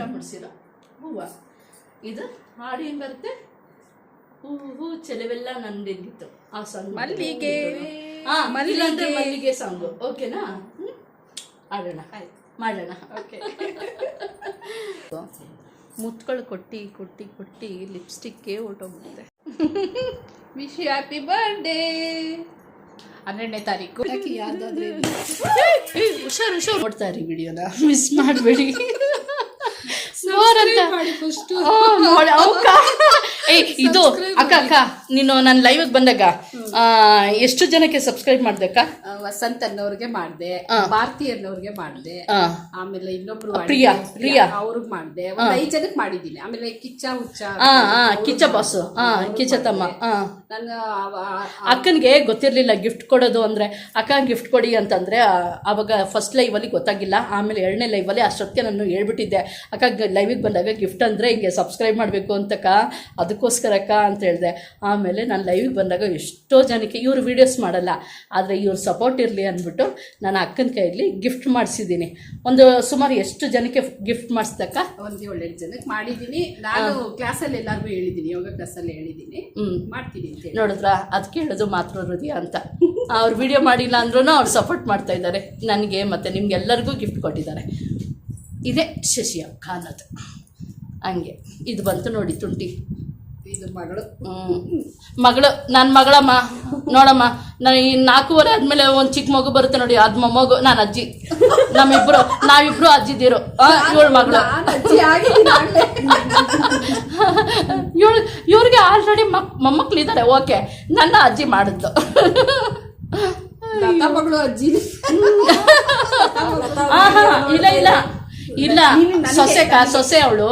ಊಟ ಮಾಡಿಸಿರೋ ಹೂವು. ಇದು ಹಾಡು ಹೆಂಗ್ ಬರುತ್ತೆ. ಹೂ ಹೂ ಚೆಲುವೆಲ್ಲ ನಂದಿದ್ದಿತ್ತು. ಆ ಸಾಂಗ್ ಮಲ್ಲಿಗೆ, ಮಲ್ಲಿಗೆ. ಮಲ್ಲಿಗೆ ಸಾಂಗು ಓಕೆನಾ? ಆಡೋಣ. ಮಾಡೋಣ. ಓಕೆ. ಕೊಟ್ಟಿ ಕೊಟ್ಟಿ ಕೊಟ್ಟಿ ಕೊಟ್ಟು ಲಿಪ್ಸ್ಟಿಕ್ಗೆ ಹೊರ್ಟೋಗ್ಬಿಡುತ್ತೆ ವಿಶ್ ಹ್ಯಾಪಿ ಬರ್ಡೇ ಹನ್ನೆರಡನೇ ತಾರೀಕು. ಯಾರ್ದಾದ್ರೆ ಹುಷಾರು ಹುಷಾರು. ನೋಡ್ತಾ ಇರಿ ವಿಡಿಯೋನ. ಮಿಸ್ ಮಾಡಬೇಡಿ. ನೋರಂತ ಅಂತ. ನೋಡಿ, ಅವ್ಕ. ಏ ಇದು ಅಕ್ಕ ಅಕ್ಕ ನೀನು ನನ್ನ ಲೈವ್ ಬಂದಾಗ ಆ, ಎಷ್ಟು ಜನಕ್ಕೆ ಸಬ್ಸ್ಕ್ರೈಬ್ ಮಾಡ್ದಕ್ಕ ವಸಂತ್ ಅನ್ನೋರ್ಗೆ ಮಾಡ್ದೆ. ಭಾರತಿ ಅನ್ನೋರ್ಗೆ ಮಾಡ್ದೆ ಆ, ಆಮೇಲೆ ಇನ್ನೊಬ್ರು ಪ್ರಿಯಾ, ಪ್ರಿಯಾ. ಅವ್ರಿಗೆ ಮಾಡ್ದೆ. ಒಂದ್ ಐದ್ ಜನಕ್ಕೆ ಮಾಡಿದ್ದೀನಿ. ಆಮೇಲೆ ಕಿಚ್ಚ ಹುಚ್ಚ ಆ, ಆ, ಕಿಚ್ಚ ಬಾಸು ಹಾ ಕಿಚ್ಚ ತಮ್ಮ. ಹಾ ನನ್ನ ಅವ- ಆ- ಅಕ್ಕನಿಗೆ ಗೊತ್ತಿರಲಿಲ್ಲ ಗಿಫ್ಟ್ ಕೊಡೋದು ಅಂದರೆ ಅಕ್ಕ ಗಿಫ್ಟ್ ಕೊಡಿ ಅಂತಂದರೆ ಆವಾಗ ಫಸ್ಟ್ ಲೈವಲ್ಲಿ ಗೊತ್ತಾಗಿಲ್ಲ. ಆಮೇಲೆ ಎರಡನೇ ಲೈವಲ್ಲಿ ಅಷ್ಟೊತ್ತಿಗೆ ನಾನು ಹೇಳ್ಬಿಟ್ಟಿದ್ದೆ. ಅಕ್ಕ ಲೈವಿಗೆ ಬಂದಾಗ ಗಿಫ್ಟ್ ಅಂದರೆ ಹಿಂಗೆ ಸಬ್ಸ್ಕ್ರೈಬ್ ಮಾಡಬೇಕು ಅಂತಕ್ಕ. ಅದಕ್ಕೋಸ್ಕರಕ್ಕ ಅಂತ ಹೇಳಿದೆ ಆಮೇಲೆ ನಾನು ಲೈವಿಗೆ ಬಂದಾಗ ಎಷ್ಟೋ ಜನಕ್ಕೆ ಇವರು ವೀಡಿಯೋಸ್ ಮಾಡಲ್ಲ ಆದರೆ ಇವ್ರ ಸಪೋರ್ಟ್ ಇರಲಿ ಅಂದ್ಬಿಟ್ಟು ನಾನು ಅಕ್ಕನ ಕೈಯಲ್ಲಿ ಗಿಫ್ಟ್ ಮಾಡಿಸಿದ್ದೀನಿ. ಒಂದು ಸುಮಾರು ಎಷ್ಟು ಜನಕ್ಕೆ ಗಿಫ್ಟ್ ಮಾಡಿಸ್ದಕ್ಕ? ಒಂದು ಏಳೆಂಟು ಜನಕ್ಕೆ ಮಾಡಿದ್ದೀನಿ. ನಾನು ಕ್ಲಾಸಲ್ಲಿ ಎಲ್ಲರಿಗೂ ಹೇಳಿದ್ದೀನಿ ಯೋಗ ಕ್ಲಾಸಲ್ಲಿ ಹೇಳಿದ್ದೀನಿ. ಹ್ಞೂ ಮಾಡ್ತೀನಿ ಅಂತ ನೋಡಿದ್ರ ಅದಕ್ಕೆ ಹೇಳೋದು ಮಾತ್ರ ಹೃದಯ ಅಂತ. ಅವ್ರು ವಿಡಿಯೋ ಮಾಡಿಲ್ಲ ಅಂದ್ರೂ ಅವ್ರು ಸಪೋರ್ಟ್ ಮಾಡ್ತಾ ಇದ್ದಾರೆ. ನನಗೆ ಮತ್ತು ನಿಮ್ಗೆಲ್ಲರಿಗೂ ಗಿಫ್ಟ್ ಕೊಟ್ಟಿದ್ದಾರೆ. ಇದೇ ಶಶಿಯ ಅಕ್ಕ ಅನ್ನೋದು ಹಂಗೆ ಇದು ಬಂತು ನೋಡಿ ತುಂಟಿ. ಇದು ಮಗಳು. ನನ್ನ ಮಗಳಮ್ಮ ನೋಡಮ್ಮ ನಾನು ಈ ನಾಲ್ಕೂವರೆ ಆದ್ಮೇಲೆ ಒಂದು ಚಿಕ್ಕ ಮಗು ಬರುತ್ತೆ ನೋಡಿ ಅದು ಮೊಮ್ಮಗು ನಾನು ಅಜ್ಜಿ. ನಮ್ಮಿಬ್ರು ನಾವಿಬ್ರು ಅಜ್ಜಿದ್ದೀರು ಇವಳು ಮಗಳು. ಇವಳು ಇವ್ರಿಗೆ ಆಲ್ರೆಡಿ ಮಕ್ ಮೊಮ್ಮಕ್ಳಿದ್ದಾರೆ ಓಕೆ. ನನ್ನ ಅಜ್ಜಿ ಮಾಡಿದ್ದು. ಮಗಳು ಅಜ್ಜಿ. ಇಲ್ಲ ಇಲ್ಲ. ಇಲ್ಲ ಸೊಸೆಕ ಸೊಸೆ ಅವಳು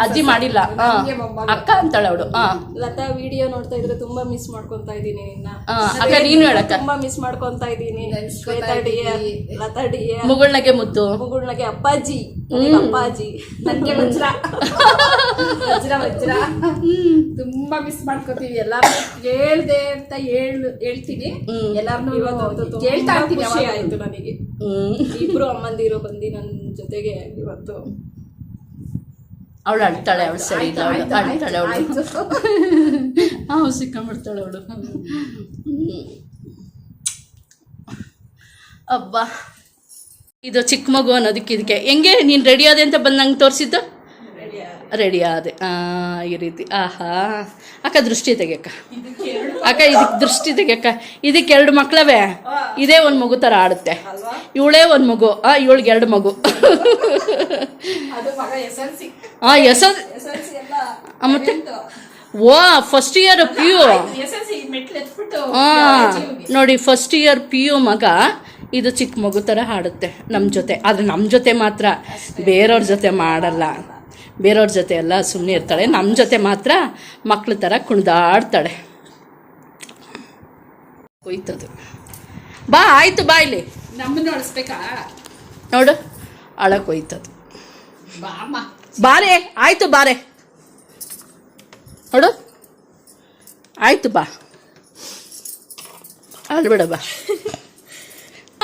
ಅಜ್ಜಿ ಮಾಡಿಲ್ಲ. ಅಕ್ಕ ಅಂತಾಳೆ ಅವಳು ಲತಾ ವಿಡಿಯೋ ನೋಡ್ತಾ ಇದ್ರೆ ತುಂಬಾ ಮಿಸ್ ಮಾಡ್ಕೊಂತಾ ಇದೀನಿ ನಿನ್ನ. ಅಕ್ಕ ನೀನು ಹೇಳಕ್ಕ ತುಂಬಾ ಮಿಸ್ ಮಾಡ್ಕೊಂತಾ ಇದೀನಿ ಲತಾ ಡಿ ಮುಗುಳ್ನಗೆ ಮುದ್ದು. ಮುಗುಳ್ನಗೆ ಅಪ್ಪಾಜಿ ಅಪ್ಪಾಜಿ. ನನ್ಗೆ ವಜ್ರ. ವಜ್ರ ವಜ್ರ. ತುಂಬಾ ಮಿಸ್ ಮಾಡ್ಕೊತೀವಿ ಎಲ್ಲಾರು ಹೇಳ್ದೆ ಅಂತ ಹೇಳ್ ಹೇಳ್ತೀನಿ. ಎಲ್ಲಾರ್ನು ಇವತ್ತು ಹೇಳ್ತಾ ಇರ್ತೀನಿ ಖುಷಿ ಆಯ್ತು ನನಗೆ. ಹ್ಮ್. ಇಬ್ರು ಅಮ್ಮಂದಿರು ಬಂದಿ ನನ್ನ ಜೊತೆಗೆ ಇವತ್ತು. ಅವಳು ಅಳ್ತಾಳೆ ಅವಳು ಸರಿ ಇಲ್ಲ ಅವಳು ಅಳ್ತಾಳೆ ಅವಳು. ಸಿಕ್ಕೊಂಡ್ಬಿಡ್ತಾಳೆ ಅವಳು. ಅಬ್ಬಾ. ಇದು ಚಿಕ್ಕ ಮಗು ಅನ್ನೋದಕ್ಕೆ ಇದಕ್ಕೆ. ಹೆಂಗೆ? ನೀನು ರೆಡಿ ಆದೆ ಅಂತ ಬಂದು ನಂಗೆ ತೋರಿಸಿದ್ದು? ರೆಡಿ ಆದೆ ಆ, ಈ ರೀತಿ. ಆಹಾ. ಅಕ್ಕ ದೃಷ್ಟಿ ತೆಗಿಯಕ್ಕ. ಅಕ್ಕ ಇದಕ್ಕೆ ದೃಷ್ಟಿ ತೆಗಿಯಕ್ಕ. ಇದಕ್ಕೆ ಎರಡು ಮಕ್ಳವೇ. ಇದೇ ಒಂದು ಮಗು ಥರ ಆಡುತ್ತೆ. ಇವಳೇ ಒಂದು ಮಗು. ಆ ಇವಳಿಗೆ ಎರಡು ಮಗು. ಹಾಂ ಎಸ್ ಮತ್ತೆ? ಓ ಫಸ್ಟ್ ಇಯರ್ ಪಿ ಯು ಹಾಂ ನೋಡಿ ಫಸ್ಟ್ ಇಯರ್ ಪಿ ಯು ಮಗ ಇದು ಚಿಕ್ಕ ಮಗು ಥರ ಹಾಡುತ್ತೆ ನಮ್ಮ ಜೊತೆ. ಆದರೆ ನಮ್ಮ ಜೊತೆ ಮಾತ್ರ ಬೇರೆಯವ್ರ ಜೊತೆ ಮಾಡಲ್ಲ. ಬೇರೆಯವ್ರ ಜೊತೆ ಎಲ್ಲ ಸುಮ್ಮನೆ ಇರ್ತಾಳೆ. ನಮ್ಮ ಜೊತೆ ಮಾತ್ರ ಮಕ್ಕಳ ಥರ ಕುಣಿದಾಡ್ತಾಳೆ. ಹೋಯ್ತದು ಬಾ ಆಯಿತು ಬಾ ಇಲ್ಲಿ. ನಮ್ಮನ್ನ ಅಳಿಸ್ಬೇಕಾ? ನೋಡು ಅಳಕ್ಕೆ ಹೋಯ್ತದು ಬಾಮ ಬಾರೆ ಆಯಿತು ಬಾರೆ ನೋಡು. ಆಯಿತು ಬಾ. ಅಳ್ಬೇಡ ಬಾ.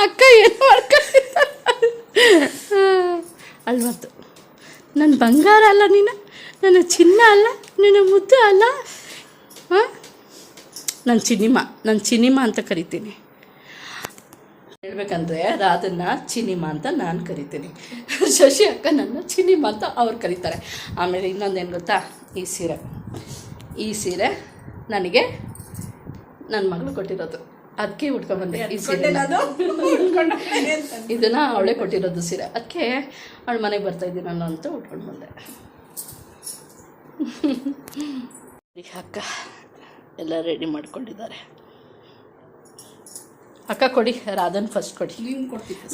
ಅಕ್ಕ ಏನು ಮಾಡ್ಕೊಂಡಿದ್ದ ಅಳ್ಬಾರ್ದು. ನನ್ನ ಬಂಗಾರ ಅಲ್ಲ ನೀನು? ನನ್ನ ಚಿನ್ನ ಅಲ್ಲ? ನಿನ್ನ ಮುದ್ದು ಅಲ್ಲ? ಹಾಂ? ನನ್ನ ಚಿನಿಮಾ ನನ್ನ ಚಿನಿಮಾ ಅಂತ ಕರಿತೀನಿ. ಹೇಳ್ಬೇಕಂದ್ರೆ ರಾಧನ್ನ ಚಿನಿಮಾ ಅಂತ ನಾನು ಕರಿತೀನಿ. ಶಶಿ ಅಕ್ಕ ನನ್ನ ಚಿನಿಮಾ ಅಂತ ಅವ್ರು ಕರೀತಾರೆ. ಆಮೇಲೆ ಇನ್ನೊಂದೇನು ಗೊತ್ತಾ? ಈ ಸೀರೆ. ಈ ಸೀರೆ ನನಗೆ ನನ್ನ ಮಗಳು ಕೊಟ್ಟಿರೋದು. ಅದಕ್ಕೆ ಉಟ್ಕೊಂಡ್ಬಂದೆ ಈ ಸೀರೆ. ಇದನ್ನ ಅವಳೇ ಕೊಟ್ಟಿರೋದು ಸೀರೆ. ಅದಕ್ಕೆ ಅವಳ ಮನೆಗೆ ಬರ್ತಾ ಇದ್ದೀನಲ್ಲ ಅಂತ ಉಟ್ಕೊಂಡು ಬಂದೆ. ಅಕ್ಕ ಎಲ್ಲ ರೆಡಿ ಮಾಡ್ಕೊಂಡಿದ್ದಾರೆ. ಅಕ್ಕ ಕೊಡಿ ರಾಧನ್ ಫಸ್ಟ್ ಕೊಡಿ.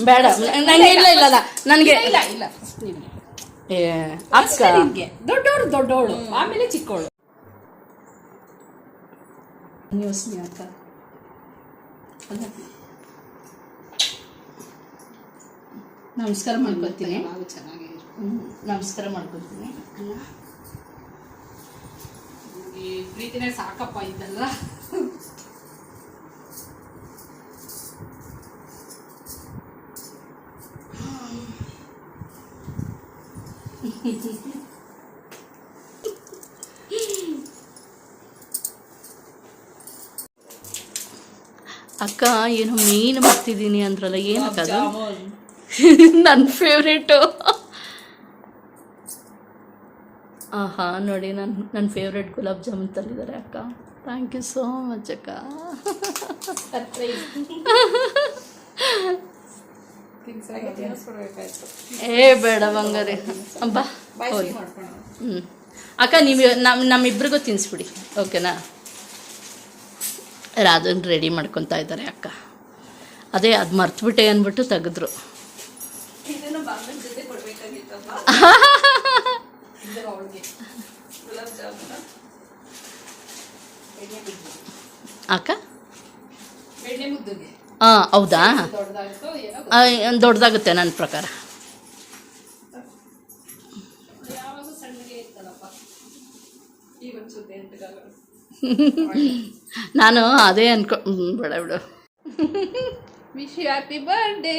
ಬೇಡ ನನಗೆ ಇಲ್ಲ ಇಲ್ಲ ಅಲ್ಲ ನನಗೆ ಇಲ್ಲ ಇಲ್ಲ. ಏ ಅಕ್ಕ. ದೊಡ್ಡವಳು ದೊಡ್ಡವಳು ಆಮೇಲೆ ಚಿಕ್ಕವಳು ನ್ಯೂಸ್ ಅಕ್ಕ. ನಮಸ್ಕಾರ ಮಾಡ್ಕೊತೀನಿ. ಚೆನ್ನಾಗಿ ನಮಸ್ಕಾರ ಮಾಡ್ಕೊತೀನಿ. ಈ ಪ್ರೀತಿನೇ ಸಾಕಪ್ಪ ಇದೆಲ್ಲ. ಅಕ್ಕ ಏನು ಮೀನು ಮಾಡ್ತಿದ್ದೀನಿ ಅಂದ್ರಲ್ಲ ಏನಕ್ಕ ಅದು? ನನ್ನ ಫೇವ್ರೇಟು ಆಹಾ ನೋಡಿ ನನ್ನ ನನ್ನ ಫೇವ್ರೇಟ್ ಗುಲಾಬ್ ಜಾಮೂನ್ ತಂದಿದ್ದಾರೆ ಅಕ್ಕ. ಥ್ಯಾಂಕ್ ಯು ಸೋ ಮಚ್ ಅಕ್ಕ. ಏ ಬೇಡ ಬಂಗಾರಿ. ಬಾ ಹ್ಞೂ ಅಕ್ಕ ನೀವು ನಮ್ಮ ನಮ್ಮಿಬ್ರಿಗೂ ತಿನ್ನಿಸ್ಬಿಡಿ ಓಕೆನಾ? ರಾಧನ್ ರೆಡಿ ಮಾಡ್ಕೊತಾ ಇದ್ದಾರೆ ಅಕ್ಕ. ಅದೇ ಅದು ಮರ್ತ್ಬಿಟ್ಟೆ ಅಂದ್ಬಿಟ್ಟು ತೆಗೆದ್ರು. ಅಕ್ಕ? ಹಾಂ ಹೌದಾ? ದೊಡ್ಡದಾಗುತ್ತೆ ನನ್ನ ಪ್ರಕಾರ. ನಾನು ಅದೇ ಅನ್ಕೊ ಬೇಡ ಬಿಡು. ವಿಶ್ ಹ್ಯಾಪಿ ಬರ್ಡೇ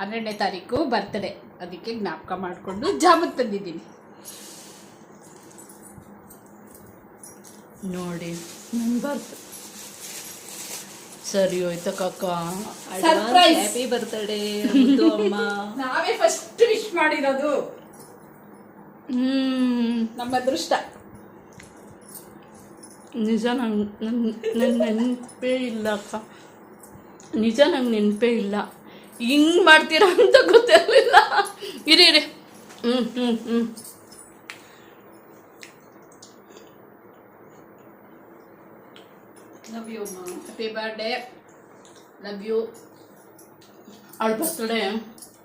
ಹನ್ನೆರಡನೇ ತಾರೀಕು ಬರ್ತಡೆ ಅದಕ್ಕೆ ಜ್ಞಾಪಕ ಮಾಡಿಕೊಂಡು ಜಾಮೂನ್ ತಂದಿದ್ದೀನಿ. ನೋಡಿ ನನ್ನ ಬರ್ತ ಸರಿ ಹೋಯ್ತು ಕಕ್ಕ ಸರ್ಪ್ರೈಸ್ ಹ್ಯಾಪಿ ಬರ್ತಡೇ ಅಮ್ಮ. ನಾವೇ ಫಸ್ಟ್ ವಿಶ್ ಮಾಡಿರೋದು. ಹ್ಮ್. ನಮ್ಮ ಅದೃಷ್ಟ. ನಿಜ ನಂಗೆ ನನ್ನ ನೆನಪೇ ಇಲ್ಲ ಅಕ್ಕ. ನಿಜ ನಂಗೆ ನೆನಪೇ ಇಲ್ಲ. ಹಿಂಗೆ ಮಾಡ್ತೀರಾ ಅಂತ ಗೊತ್ತಿರಲಿಲ್ಲ. ಇರಿ ಇರಿ. ಹ್ಞೂ ಹ್ಞೂ ಹ್ಞೂ love you happy birthday love you ಅವಳ ಬರ್ತಡೇ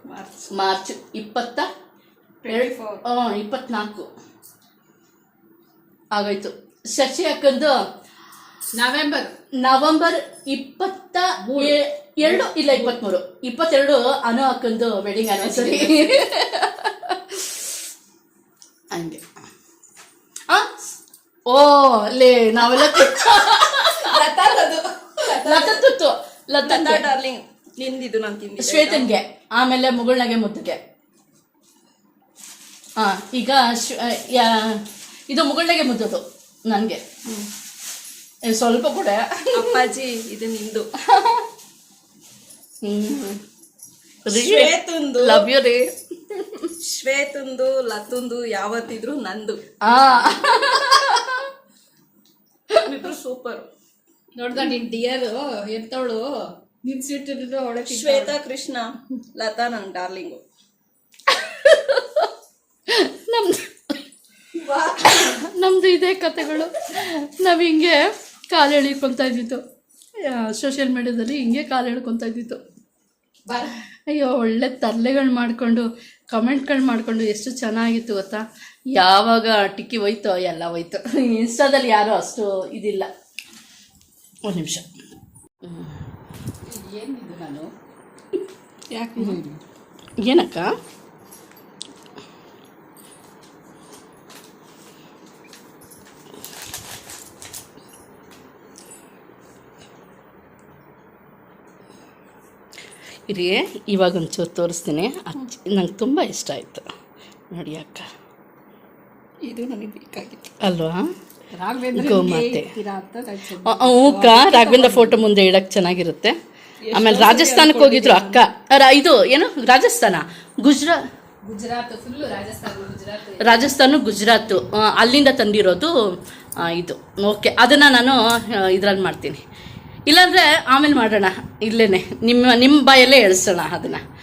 ಮಾರ್ಚ್ ಮಾರ್ಚ್ ಇಪ್ಪತ್ತ? ಹಾಂ ಇಪ್ಪತ್ನಾಲ್ಕು. ಆಗೋಯ್ತು ಶಶಿ ಅಕ್ಕಂದು ನವೆಂಬರ್ ನವೆಂಬರ್ ಇಪ್ಪತ್ತ ಎರಡು ಇಲ್ಲ ಇಪ್ಪತ್ಮೂರು. ಇಪ್ಪತ್ತೆರಡು ಅನು ಅಕ್ಕಂದು ವೆಡ್ಡಿಂಗ್ ಆನಿವರ್ಸರಿ ಹಂಗೆ? ಓ ಲೇ ನಾವೆಲ್ಲ ಲತತ್ತು ಲತಾ ಡಾರ್ಲಿಂಗ್ ನಿಂದಿದ್ದು ನಾನು ತಿಂದಿ ಶ್ವೇತನ್ಗೆ. ಆಮೇಲೆ ಮುಗುಳ್ನಗೆ ಮುದ್ದುಗೆ ಹಾ ಈಗ ಇದು ಮುಗುಳ್ನಗೆ ಮುದ್ದದು ನನಗೆ. ಸ್ವಲ್ಪ ಕೂಡ. ಅಪ್ಪಾಜಿ ಇದು ನಿಂದು. ಶ್ವೇತುಂದು. ಶ್ವೇತಂದು. ಲವ್ ಯು ರೀ. ಶ್ವೇತಂದು ಲತುಂದು ಯಾವತ್ತಿದ್ರು ನಂದು. ಇಬ್ರು ಸೂಪರ್. ನೋಡ್ದ ನಿನ್ ಡಿಯರ್ ಎತ್ತವಳು ನಿನ್ ಸಿಟ್ಟು ಅವಳೆ ಶ್ವೇತಾ ಕೃಷ್ಣ ಲತಾ ನನ್ ಡಾರ್ಲಿಂಗು. ನಮ್ದು ನಮ್ದು ಇದೇ ಕತೆಗಳು. ನಾವು ಹಿಂಗೆ ಕಾಲು ಎಳಿಕೊಂತ ಇದ್ದಿತ್ತು. ಸೋಷಿಯಲ್ ಮೀಡಿಯಾದಲ್ಲಿ ಹಿಂಗೆ ಕಾಲು ಎಳ್ಕೊತಾ ಇದ್ದಿತ್ತು. ಅಯ್ಯೋ ಒಳ್ಳೆ ತರಲೆಗಳು ಮಾಡಿಕೊಂಡು ಕಮೆಂಟ್ಗಳು ಮಾಡಿಕೊಂಡು ಎಷ್ಟು ಚೆನ್ನಾಗಿತ್ತು ಗೊತ್ತಾ? ಯಾವಾಗ ಟಿಕ್ಕಿ ಹೋಯ್ತೋ ಎಲ್ಲ ಹೋಯ್ತು. ಇನ್ಸ್ಟಾದಲ್ಲಿ ಯಾರೂ ಅಷ್ಟು ಇದಿಲ್ಲ. ಒಂದು ನಿಮಿಷ. ಏನಿದು ನಾನು? ಯಾಕೆ? ಏನಕ್ಕ? ಇರಿ ಇವಾಗ ಒಂಚೂರು ತೋರಿಸ್ತೀನಿ. ನಂಗೆ ತುಂಬ ಇಷ್ಟ ಆಯಿತು. ನೋಡಿ ಅಕ್ಕ. ಇದು ನನಗೆ ಬೇಕಾಗಿತ್ತು. ಅಲ್ವಾ? ರಾಘವೇಂದ್ರ ಗೋಮಾತೆ. ರಾಘವೇಂದ್ರ ಫೋಟೋ ಮುಂದೆ ಇಡಕ್ಕೆ ಚೆನ್ನಾಗಿರುತ್ತೆ. ಆಮೇಲೆ ರಾಜಸ್ಥಾನಕ್ಕೆ ಹೋಗಿದ್ರು ಅಕ್ಕ. ಇದು ಏನು? ರಾಜಸ್ಥಾನ? ಗುಜರಾ ಗುಜರಾತ್ ಫುಲ್ ರಾಜಸ್ಥಾನ ಗುಜರಾತ್. ರಾಜಸ್ಥಾನ ಗುಜರಾತು. ಅಲ್ಲಿಂದ ತಂದಿರೋದು ಇದು. ಓಕೆ ಅದನ್ನು ನಾನು ಇದ್ರಲ್ಲಿ ಮಾಡ್ತೀನಿ. ಇಲ್ಲಾಂದರೆ ಆಮೇಲೆ ಮಾಡೋಣ. ಇಲ್ಲೇ ನಿಮ್ಮ ನಿಮ್ಮ ಬಾಯಲ್ಲೇ ಎಳಿಸೋಣ ಅದನ್ನು.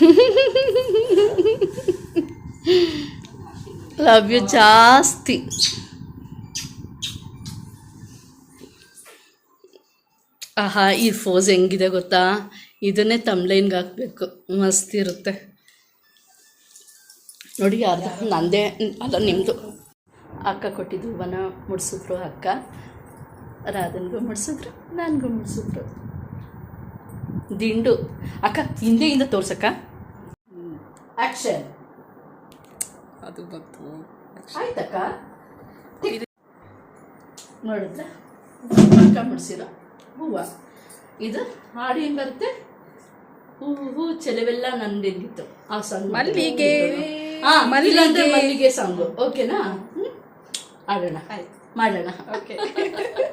ಲವ್ ಯು ಜಾಸ್ತಿ. ಆಹಾ, ಈ ಫೋಸ್ ಹೆಂಗಿದೆ ಗೊತ್ತಾ? ಇದನ್ನೇ ತಮ್ಲೈನ್ಗೆ ಹಾಕಬೇಕು. ಮಸ್ತ್ ಇರುತ್ತೆ. ನೋಡಿ, ಯಾರ್ದು? ನಂದೇ. ಅಲ್ಲ ನಿಮ್ಮದು ಅಕ್ಕ ಕೊಟ್ಟಿದ್ದು ಹೂವನ ಮುಡಿಸಿದ್ರು ಅಕ್ಕ. ರಾಧನ್ಗೂ ಮುಡ್ಸಿದ್ರು, ನನಗೂ ಮುಡಿಸಿದ್ರು. ದಿಂಡು. ಅಕ್ಕ ಹಿಂದೆಯಿಂದ ತೋರ್ಸಕ್ಕ. ಆಕ್ಷನ್ ಅದು ಬಂತು. ಆಯ್ತಕ್ಕ? ನೋಡಿದ್ರೆ ಮುಡಿಸಿರೋ ಹೂವು. ಇದು ಹಾಡು ಹೆಂಗೆ ಬರುತ್ತೆ. ಹೂ ಚೆಲವೆಲ್ಲ ನಂದಿತ್ತು ಆ ಸಾಂಗ್ ಮಲ್ಲಿಗೆ, ಹಾ ಮಲ್ಲಿಗೆ. ಸಾಂಗು ಓಕೆನಾ? ಆಡೋಣ. ಆಯ್ತು. ಮಾಡೋಣ. ಓಕೆ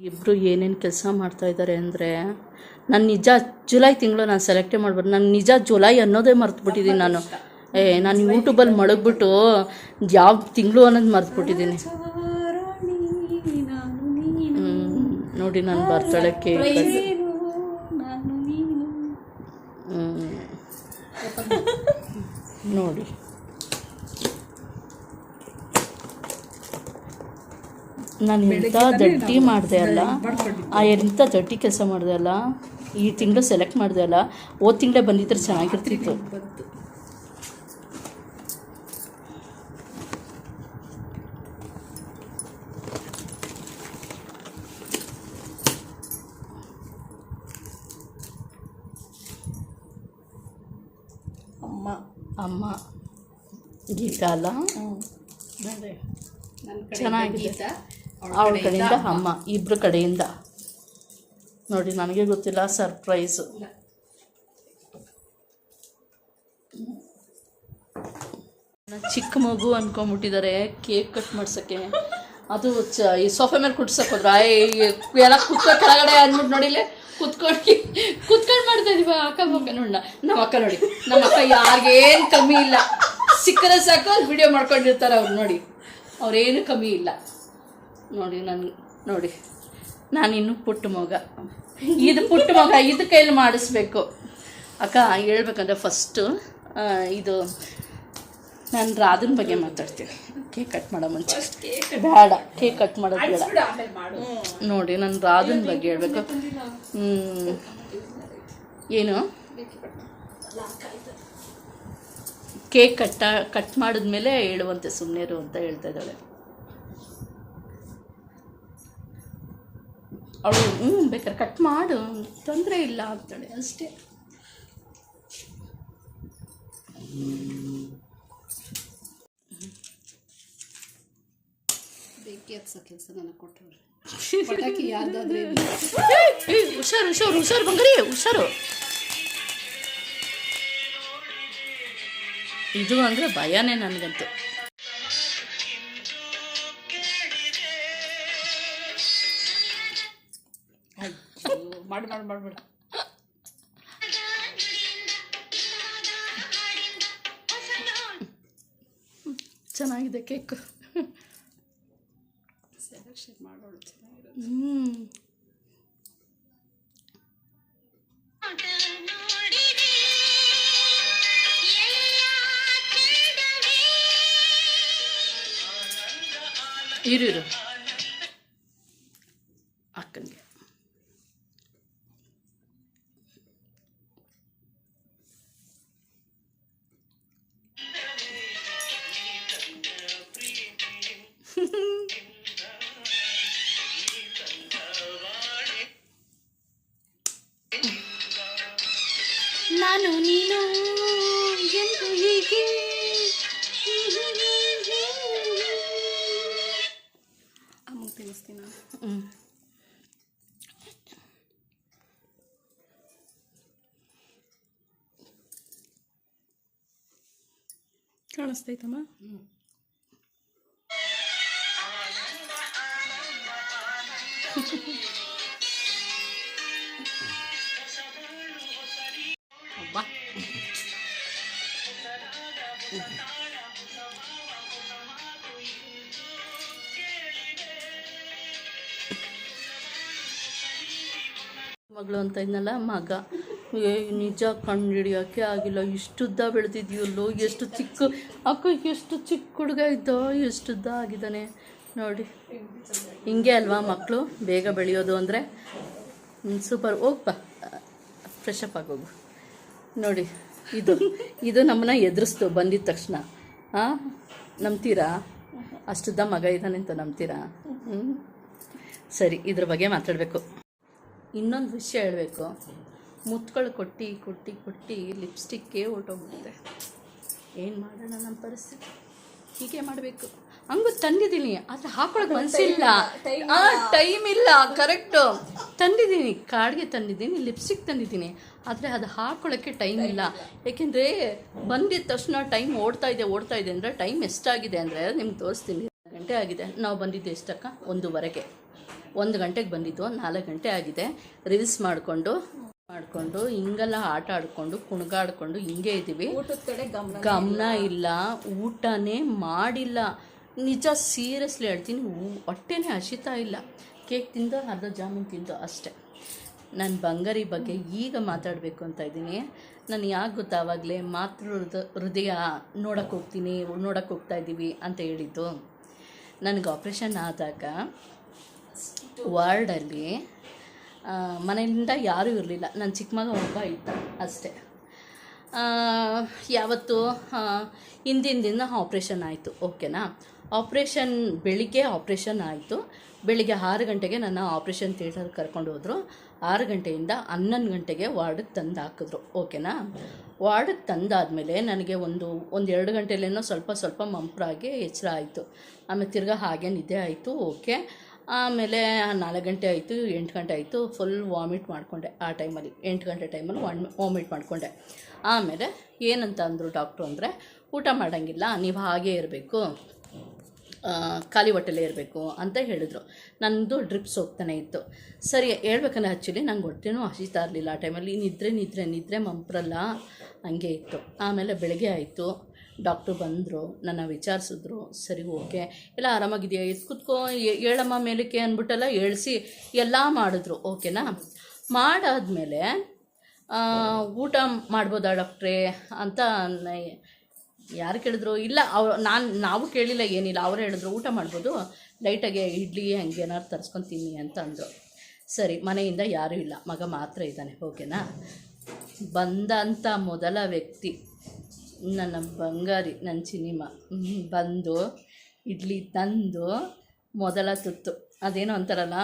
ಇಬ್ಬರು ಏನೇನು ಕೆಲಸ ಮಾಡ್ತಾ ಇದ್ದಾರೆ ಅಂದರೆ ನಾನು ನಿಜ ಜುಲೈ ತಿಂಗಳು ನಾನು ಸೆಲೆಕ್ಟೇ ಮಾಡ್ಬಾರ್ದು ನಾನು ನಿಜ ಜುಲೈ ಅನ್ನೋದೇ ಮರ್ತುಬಿಟ್ಟಿದ್ದೀನಿ ನಾನು. ಏ ನಾನು ಯೂಟ್ಯೂಬಲ್ಲಿ ಮಡಗ್ಬಿಟ್ಟು ಯಾವ ತಿಂಗಳು ಅನ್ನೋದು ಮರ್ತುಬಿಟ್ಟಿದ್ದೀನಿ ಬಿಟ್ಟಿದ್ದೀನಿ ನೋಡಿ ನಾನು ಬರ್ತಾಳಕ್ಕೆ ನೋಡಿ. ನಾನು ಎಂಥ ದಟ್ಟಿ ಮಾಡಿದೆ ಅಲ್ಲ ಆ ಎಂಥ ದಟ್ಟಿ ಕೆಲಸ ಮಾಡಿದೆ ಅಲ್ಲ ಈ ತಿಂಗಳು ಸೆಲೆಕ್ಟ್ ಮಾಡಿದೆ ಅಲ್ಲ ಹೋದ ತಿಂಗಳೇ ಬಂದಿದ್ರೆ ಚೆನ್ನಾಗಿರ್ತಿತ್ತು. ಅಮ್ಮ ಅಮ್ಮ ಗೀತ ಅಲ್ಲ? ಚೆನ್ನಾಗಿ ಗೀತಾ. ಚೆನ್ನಾಗಿದೆ. ಅವ್ಳ ಕಡೆಯಿಂದ ಅಮ್ಮ ಇಬ್ಬರು ಕಡೆಯಿಂದ. ನೋಡಿ ನನಗೆ ಗೊತ್ತಿಲ್ಲ ಸರ್ಪ್ರೈಸು ಚಿಕ್ಕ ಮಗು ಅನ್ಕೊಂಬಿಟ್ಟಿದ್ದಾರೆ ಕೇಕ್ ಕಟ್ ಮಾಡ್ಸೋಕ್ಕೆ. ಅದು ಚ ಈ ಸೋಫೆ ಮೇಲೆ ಕುಟ್ಸಕ್ಕೆ ಹೋದ್ರ? ಎಲ್ಲ ಕುತ್ಕೊ ಕೆಳಗಡೆ ಅಂದ್ಬಿಟ್ಟು ನೋಡಿಲ್ಲೇ ಕುತ್ಕೊಂಡು ಕುತ್ಕೊಂಡು ಮಾಡ್ತಾ ಇದೀವ ಅಕ್ಕ ಮಕ್ಕ ನೋಡ ನಮ್ಮ ಅಕ್ಕ ನೋಡಿ ನಮ್ಮ ಅಕ್ಕ ಯಾರಿಗೇನು ಕಮ್ಮಿ ಇಲ್ಲ. ಸಿಕ್ಕರೆ ಸಾಕು ವಿಡಿಯೋ ಮಾಡ್ಕೊಂಡಿರ್ತಾರೆ ಅವ್ರು ನೋಡಿ. ಅವ್ರೇನು ಕಮ್ಮಿ ಇಲ್ಲ. ನೋಡಿ ನಾನು ನೋಡಿ ನಾನಿನ್ನು ಪುಟ್ಟ ಮಗ. ಇದು ಪುಟ್ಟ ಮಗ ಇದು ಕೈಲಿ ಮಾಡಿಸ್ಬೇಕು. ಅಕ್ಕ ಹೇಳ್ಬೇಕಂದ್ರೆ ಫಸ್ಟು ಇದು ನಾನು ರಾಧನ್ ಬಗ್ಗೆ ಮಾತಾಡ್ತೀನಿ. ಕೇಕ್ ಕಟ್ ಮಾಡೋ ಮುಂಚೆ. ಬೇಡ ಕೇಕ್ ಕಟ್ ಮಾಡೋದು ಬೇಡ. ನೋಡಿ ನಾನು ರಾಧನ್ ಬಗ್ಗೆ ಹೇಳ್ಬೇಕು. ಏನು? ಕೇಕ್ ಕಟ್ಟ ಕಟ್ ಮಾಡಿದ್ಮೇಲೆ ಹೇಳುವಂತೆ ಸುಮ್ಮನೆ ಅಂತ ಹೇಳ್ತಾ ಇದ್ದಾಳೆ. ಅವಳು ಹ್ಞೂ ಬೇಕಾದ್ರೆ ಕಟ್ ಮಾಡು ತೊಂದರೆ ಇಲ್ಲ ಅಂತಾಳೆ. ಅಷ್ಟೇ. ಬೆಂಕಿ ಹತ್ಸೋ ಕೆಲಸ ನನಗೆ ಕೊಟ್ಟರು ಪಟಾಕಿ ಯಾರ್ದಾದ್ರೆ ಹುಷಾರು ಹುಷಾರು ಹುಷಾರು ಬಂಗ್ರಿ ಹುಷಾರು. ಇದು ಅಂದರೆ ಭಯನೇ ನನಗಂತೂ. ಮಾಡಿ ಮಾಡಿ ಮಾಡ್ಬೇಡ ಚೆನ್ನಾಗಿದೆ ಕೇಕ್ ಸೆಲೆಕ್ಷನ್ ಮಾಡೋಳು ಚೆನ್ನಾಗಿರೋದು ಹ್ಞೂ ಇರು ಇರು ಅಕ್ಕನಿಗೆ ಕಾಣಿಸ್ತೈತಮ್ಮ ಅಬ್ಬಾ ಮಗಳು ಅಂತ ಇದ್ನಲ್ಲ ಮಗ ನಿಜ ಕಂಡು ಹಿಡಿಯೋಕ್ಕೆ ಆಗಿಲ್ಲ? ಇಷ್ಟುದ್ದ ಬೆಳೆದಿದ್ಯಲ್ಲೋ? ಎಷ್ಟು ಚಿಕ್ಕ ಅಕ್ಕ, ಎಷ್ಟು ಚಿಕ್ಕ ಹುಡುಗ ಇದ್ದೋ? ಎಷ್ಟುದ್ದ ಆಗಿದ್ದಾನೆ? ನೋಡಿ. ಹಿಂಗೆ ಅಲ್ವಾ ಮಕ್ಕಳು ಬೇಗ ಬೆಳೆಯೋದು ಅಂದರೆ? ಸೂಪರ್ ಹೋಗ್ಪ ಫ್ರೆಶ್ ಅಪ್ ಆಗೋಗು ನೋಡಿ, ಇದು ಇದು ನಮ್ಮನ್ನ ಎದುರಿಸ್ತು, ಬಂದಿದ ತಕ್ಷಣ. ಹಾಂ ನಂಬ್ತೀರಾ? ಅಷ್ಟುದ್ದ ಮಗ ಇದ್ದಾನೆ ಅಂತ ನಂಬ್ತೀರಾ? ಹ್ಞೂ ಸರಿ, ಇದ್ರ ಬಗ್ಗೆ ಮಾತಾಡಬೇಕು. ಇನ್ನೊಂದು ವಿಷಯ ಹೇಳಬೇಕು. ಮುತ್ಗಳು ಕೊಟ್ಟು ಕೊಟ್ಟು ಕೊಟ್ಟು ಲಿಪ್ಸ್ಟಿಕ್ಕೇ ಹೊರಟೋಗುತ್ತೆ ಏನು ಮಾಡೋಣ ನಮ್ಮ ಪರಿಸ್ಥಿತಿ? ಹೀಗೆ ಮಾಡಬೇಕು. ಹಂಗೂ ತಂದಿದ್ದೀನಿ ಆದರೆ ಹಾಕೊಳಕ್ಕೆ ಮನಸ್ಸಿಲ್ಲ ಟೈಮ್ ಇಲ್ಲ ಕರೆಕ್ಟು ತಂದಿದ್ದೀನಿ ಕಾಡಿಗೆ ತಂದಿದ್ದೀನಿ ಲಿಪ್ಸ್ಟಿಕ್ ತಂದಿದ್ದೀನಿ ಆದರೆ ಅದು ಹಾಕೊಳ್ಳೋಕ್ಕೆ ಟೈಮ್ ಇಲ್ಲ. ಏಕೆಂದರೆ ಬಂದಿದ ತಕ್ಷಣ ಟೈಮ್ ಓಡ್ತಾ ಇದೆ ಓಡ್ತಾ ಇದೆ ಅಂದರೆ ಟೈಮ್ ಎಷ್ಟಾಗಿದೆ ಅಂದರೆ ನಿಮ್ಗೆ ತೋರಿಸ್ತೀನಿ. ಗಂಟೆ ಆಗಿದೆ. ನಾವು ಬಂದಿದ್ದು ಎಷ್ಟಕ್ಕ? ಒಂದೂವರೆಗೆ. ಒಂದು ಗಂಟೆಗೆ ಬಂದಿದ್ದು ನಾಲ್ಕು ಗಂಟೆ ಆಗಿದೆ. ರೀಲ್ಸ್ ಮಾಡಿಕೊಂಡು ಮಾಡಿಕೊಂಡು ಹಿಂಗೆಲ್ಲ ಆಟ ಆಡ್ಕೊಂಡು ಕುಣ್ಗಾಡ್ಕೊಂಡು ಹಿಂಗೆ ಇದ್ದೀವಿ. ಊಟದ ಕಡೆ ಗಮನ ಗಮನ ಇಲ್ಲ. ಊಟನೇ ಮಾಡಿಲ್ಲ. ನಿಜ ಸೀರಿಯಸ್ಲಿ ಹೇಳ್ತೀನಿ ಹೊಟ್ಟೆನೇ ಹಸಿತಾ ಇಲ್ಲ. ಕೇಕ್ ತಿಂದು ಅರ್ಧ ಜಾಮೂನ್ ತಿಂದು ಅಷ್ಟೆ. ನಾನು ಬಂಗಾರಿ ಬಗ್ಗೆ ಈಗ ಮಾತಾಡಬೇಕು ಅಂತ ಇದ್ದೀನಿ. ನಾನು ಯಾಕೆ ಗೊತ್ತಾ ಆವಾಗಲೇ ಮಾತೃ ಹೃದ ಹೃದಯ ನೋಡೋಕೆ ಹೋಗ್ತೀನಿ ನೋಡೋಕೆ ಹೋಗ್ತಾ ಇದ್ದೀವಿ ಅಂತ ಹೇಳಿದ್ದು. ನನಗೆ ಆಪ್ರೇಷನ್ ಆದಾಗ ವಾರ್ಡಲ್ಲಿ ಮನೆಯಿಂದ ಯಾರೂ ಇರಲಿಲ್ಲ. ನನ್ನ ಚಿಕ್ಕ ಮಗ ಒಬ್ಬ ಇದ್ದ ಅಷ್ಟೇ. ಯಾವತ್ತು ಹಿಂದಿನ ದಿನ ಆಪ್ರೇಷನ್ ಆಯಿತು. ಓಕೆನಾ? ಆಪ್ರೇಷನ್, ಬೆಳಿಗ್ಗೆ ಆಪ್ರೇಷನ್ ಆಯಿತು. ಬೆಳಿಗ್ಗೆ ಆರು ಗಂಟೆಗೆ ನನ್ನ ಆಪ್ರೇಷನ್ ಥಿಯೇಟರ್ ಕರ್ಕೊಂಡು ಹೋದರು. ಆರು ಗಂಟೆಯಿಂದ ಹನ್ನೊಂದು ಗಂಟೆಗೆ ವಾರ್ಡಿಗೆ ತಂದು ಹಾಕಿದ್ರು. ಓಕೆನಾ? ವಾರ್ಡಿಗೆ ತಂದಾದಮೇಲೆ ನನಗೆ ಒಂದು ಒಂದು ಎರಡು ಗಂಟೆಲೇನೋ ಸ್ವಲ್ಪ ಸ್ವಲ್ಪ ಮಂಪ್ರಾಗಿ ಎಚ್ಚರ ಆಯಿತು. ಆಮೇಲೆ ತಿರ್ಗಾ ಹಾಗೆ ನಿದ್ದೆ ಆಯಿತು. ಓಕೆ. ಆಮೇಲೆ ನಾಲ್ಕು ಗಂಟೆ ಆಯಿತು, ಎಂಟು ಗಂಟೆ ಆಯಿತು ಫುಲ್ ವಾಮಿಟ್ ಮಾಡಿಕೊಂಡೆ ಆ ಟೈಮಲ್ಲಿ ಎಂಟು ಗಂಟೆ ಟೈಮಲ್ಲಿ ವಾಮ್ ವಾಮಿಟ್ ಮಾಡಿಕೊಂಡೆ. ಆಮೇಲೆ ಏನಂತ ಅಂದರು ಡಾಕ್ಟ್ರು ಅಂದರೆ, ಊಟ ಮಾಡೋಂಗಿಲ್ಲ, ನೀವು ಹಾಗೇ ಇರಬೇಕು ಖಾಲಿ ಹೊಟ್ಟೆಲೇ ಇರಬೇಕು ಅಂತ ಹೇಳಿದರು. ನನ್ನದು ಡ್ರಿಪ್ಸ್ ಹೋಗ್ತಾನೆ ಇತ್ತು. ಸರಿ, ಹೇಳ್ಬೇಕಂದ್ರೆ ಆ್ಯಕ್ಚುಲಿ ನಂಗೆ ಹೊಟ್ಟೆನೂ ಹಸಿತಾ ಇರಲಿಲ್ಲ ಆ ಟೈಮಲ್ಲಿ ನಿದ್ರೆ ನಿದ್ರೆ ನಿದ್ರೆ ಮಂಪ್ರಲ್ಲ, ಹಂಗೆ ಇತ್ತು. ಆಮೇಲೆ ಬೆಳಗ್ಗೆ ಆಯಿತು. ಡಾಕ್ಟ್ರು ಬಂದರು, ನನ್ನ ವಿಚಾರಿಸಿದ್ರು, ಸರಿ, ಓಕೆ. ಎಲ್ಲ ಆರಾಮಾಗಿದೆಯಾ ಎದ್ದು ಕುತ್ಕೋ ಏಳಮ್ಮ ಮೇಲಕ್ಕೆ ಅಂದ್ಬಿಟ್ಟೆಲ್ಲ ಏಳಿಸಿ ಎಲ್ಲ ಮಾಡಿದ್ರು, ಓಕೆನಾ? ಮಾಡಾದಮೇಲೆ ಊಟ ಮಾಡ್ಬೋದಾ ಡಾಕ್ಟ್ರೇ ಅಂತ ಯಾರು ಕೇಳಿದ್ರು? ಇಲ್ಲ, ಅವ್ರು, ನಾನು, ನಾವು ಕೇಳಿಲ್ಲ ಏನಿಲ್ಲ, ಅವ್ರು ಹೇಳಿದ್ರು, ಊಟ ಮಾಡ್ಬೋದು, ಲೈಟಾಗೆ ಇಡ್ಲಿ ಹಂಗೆ ಏನಾದ್ರು ತರಿಸ್ಕೊತೀನಿ ಅಂತ ಅಂದರು. ಸರಿ, ಮನೆಯಿಂದ ಯಾರೂ ಇಲ್ಲ, ಮಗ ಮಾತ್ರ ಇದ್ದಾನೆ, ಓಕೆನಾ? ಬಂದಂಥ ಮೊದಲ ವ್ಯಕ್ತಿ. ನನ್ನ ಬಂಗಾರಿ ನನ್ನ ಸಿನಿಮಾ. ಬಂದು, ಇಡ್ಲಿ ತಂದು, ಮೊದಲ ತುತ್ತು. ಅದೇನೋ ಅಂತಾರಲ್ಲ,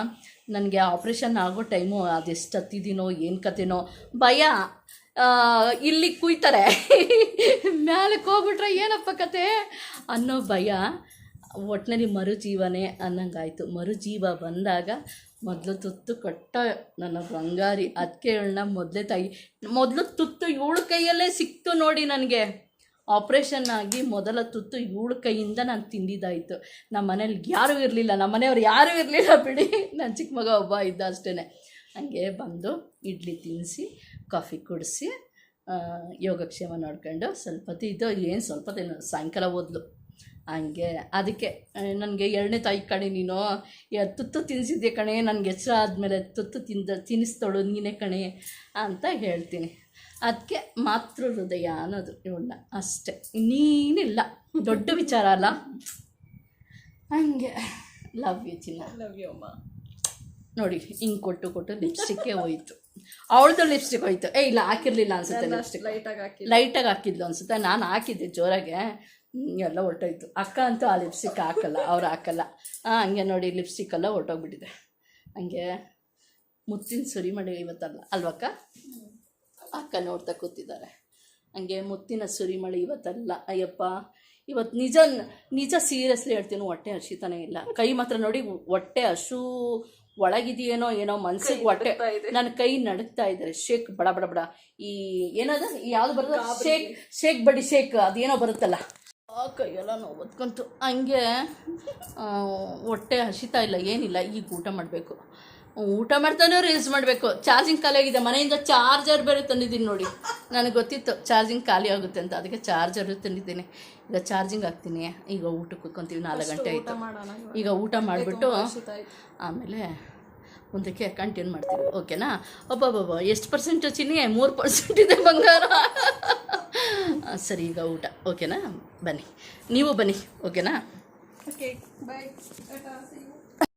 ನನಗೆ ಆಪ್ರೇಷನ್ ಆಗೋ ಟೈಮು, ಅದೆಷ್ಟು ಹತ್ತಿದ್ದೀನೋ ಏನು ಕತೆನೋ, ಭಯ. ಇಲ್ಲಿ ಕುಯ್ತಾರೆ. ಮ್ಯಾಲಕ್ಕೆ ಹೋಗ್ಬಿಟ್ರೆ ಏನಪ್ಪ ಕತೆ? ಅನ್ನೋ ಭಯ. ಒಟ್ಟಿನಲ್ಲಿ ಮರುಜೀವನೇ ಅನ್ನಂಗಾಯಿತು. ಮರುಜೀವ ಬಂದಾಗ ಮೊದಲು ತುತ್ತು ಕೊಟ್ಟ ನನ್ನ ಬಂಗಾರಿ ಅದಕ್ಕೆ ಮೊದಲೇ ತಾಯಿ, ಮೊದಲು ತುತ್ತು ಇವಳ ಕೈಯಲ್ಲೇ ಸಿಕ್ತು ನೋಡಿ ನನಗೆ. ಆಪ್ರೇಷನ್ ಆಗಿ ಮೊದಲ ತುತ್ತು ಇವಳ ಕೈಯಿಂದ ನಾನು ತಿಂದಿದ್ದಾಯಿತು. ನಮ್ಮ ಮನೇಲಿ ಯಾರೂ ಇರಲಿಲ್ಲ. ನಮ್ಮ ಮನೆಯವ್ರು ಯಾರೂ ಇರಲಿಲ್ಲ ಬಿಡಿ. ನನ್ನ ಚಿಕ್ಕ ಮಗ ಒಬ್ಬ ಇದ್ದ ಅಷ್ಟೇ ಹಂಗೆ ಬಂದು ಇಡ್ಲಿ ತಿನ್ನಿಸಿ ಕಾಫಿ ಕುಡಿಸಿ ಯೋಗಕ್ಷೇಮ ನೋಡ್ಕೊಂಡು ಸ್ವಲ್ಪ ಇದು ಏನು ಸ್ವಲ್ಪ ಸಾಯಂಕಾಲ ಓದ್ಲು ಹಂಗೆ ಅದಕ್ಕೆ ನನಗೆ ಎರಡನೇ ತಾಯಿ ಕಣೆ ನೀನು. ತುತ್ತು ತಿನ್ನಿಸಿದ್ದೆ ಕಣೆ? ನನಗೆ ಆದಮೇಲೆ ತುತ್ತು ತಿಂದ, ತಿನ್ನಿಸ್ತೋಳು ನೀನೇ ಕಣೆ ಅಂತ ಹೇಳ್ತೀನಿ. ಅದಕ್ಕೆ ಮಾತೃ ಹೃದಯ ಅನ್ನೋದು ಇವಳನ್ನ ಅಷ್ಟೆ. ಇನ್ನೇನಿಲ್ಲ. ದೊಡ್ಡ ವಿಚಾರ ಅಲ್ಲ. ಹಂಗೆ. ಲವ್ ಯು ಚಿನ್ನ. ಲವ್ ಯು ಅಮ್ಮ. ನೋಡಿ ಹಿಂಗೆ ಕೊಟ್ಟು ಕೊಟ್ಟು ಲಿಪ್ಸ್ಟಿಕ್ಕೇ ಹೋಯ್ತು. ಅವಳದು ಲಿಪ್ಸ್ಟಿಕ್ ಹೋಯ್ತು. ಏ ಇಲ್ಲ ಹಾಕಿರ್ಲಿಲ್ಲ ಅನ್ಸುತ್ತೆ ಲಿಪ್ಸ್ಟಿಕ್ ಲೈಟಾಗಿ ಹಾಕಿ ಲೈಟಾಗಿ ಹಾಕಿದ್ಲು. ಅನ್ಸುತ್ತೆ. ನಾನು ಹಾಕಿದ್ದೆ ಜೋರಾಗೆ. ಎಲ್ಲ ಹೊರ್ಟೋಯ್ತು. ಅಕ್ಕ ಅಂತೂ ಆ ಲಿಪ್ಸ್ಟಿಕ್ ಹಾಕಲ್ಲ ಅವ್ರು ಹಾಕಲ್ಲ. ಹಾಂ ಹಂಗೆ ನೋಡಿ ಲಿಪ್ಸ್ಟಿಕ್ ಎಲ್ಲ ಹೊರ್ಟೋಗ್ಬಿಟ್ಟಿದೆ. ಹಂಗೆ ಮುತ್ತಿನ ಸುರಿ ಮಾಡಿ ಇವತ್ತಲ್ಲ ಅಲ್ವಕ್ಕ ಅಕ್ಕ ನೋಡ್ತಾ ಕೂತಿದ್ದಾರೆ. ಹಂಗೆ ಮುತ್ತಿನ ಸುರಿಮಳೆ ಇವತ್ತಲ್ಲ ಅಯ್ಯಪ್ಪ. ಇವತ್ತು ನಿಜ ನಿಜ ಸೀರಿಯಸ್ಲಿ ಹೇಳ್ತೀನಿ ಹೊಟ್ಟೆ ಹಸಿತಾನೆ ಇಲ್ಲ. ಕೈ ಮಾತ್ರ ನೋಡಿ ಹೊಟ್ಟೆ ಹಸು ಒಳಗಿದೆಯೇನೋ ಏನೋ ಮನ್ಸಿಗೆ ಹೊಟ್ಟೆ. ನನ್ನ ಕೈ ನಡುಕ್ತಾ ಇದ್ದಾರೆ ಶೇಕ್ ಬಡ ಬಡ ಬಡ. ಈ ಏನದ? ಯಾವ್ದು ಬರ್ತದೆ ಶೇಕ್ ಶೇಕ್ ಬಡಿ ಶೇಕ್ ಅದೇನೋ ಬರುತ್ತಲ್ಲ. ಆ ಕೈಯೆಲ್ಲ ನೋವು ಬದ್ಕೊಂತು ಹಂಗೆ ಹೊಟ್ಟೆ ಹಸಿತಾ ಇಲ್ಲ ಏನಿಲ್ಲ ಈಗ ಊಟ ಮಾಡಬೇಕು. ಊಟ ಮಾಡ್ತಾನೆ ಯೂಸ್ ಮಾಡಬೇಕು. ಚಾರ್ಜಿಂಗ್ ಖಾಲಿ ಆಗಿದೆ. ಮನೆಯಿಂದ ಚಾರ್ಜರ್ ಬೇರೆ ತಂದಿದ್ದೀನಿ ನೋಡಿ. ನನಗೆ ಗೊತ್ತಿತ್ತು ಚಾರ್ಜಿಂಗ್ ಖಾಲಿ ಆಗುತ್ತೆ ಅಂತ. ಅದಕ್ಕೆ ಚಾರ್ಜರ್ ತಂದಿದ್ದೀನಿ. ಈಗ ಚಾರ್ಜಿಂಗ್ ಹಾಕ್ತೀನಿ. ಈಗ ಊಟಕ್ಕೆ ಕೂತ್ಕೊಂತೀವಿ ನಾಲ್ಕು ಗಂಟೆ ಆಯಿತು. ಈಗ ಊಟ ಮಾಡಿಬಿಟ್ಟು ಆಮೇಲೆ ಮುಂದಕ್ಕೆ ಕಂಟಿನ್ಯೂ ಮಾಡ್ತೀವಿ. ಓಕೆನಾ ಒಬ್ಬೊಬ್ಬೊಬ್ಬ ಎಷ್ಟು ಪರ್ಸೆಂಟ್ ಚಿನ್ನಿ? ಮೂರು ಪರ್ಸೆಂಟ್ ಇದೆ ಬಂಗಾರ. ಸರಿ ಈಗ ಊಟ. ಓಕೆನಾ ಬನ್ನಿ. ನೀವು ಬನ್ನಿ. ಓಕೆನಾ ಓಕೆ ಬಾಯ್.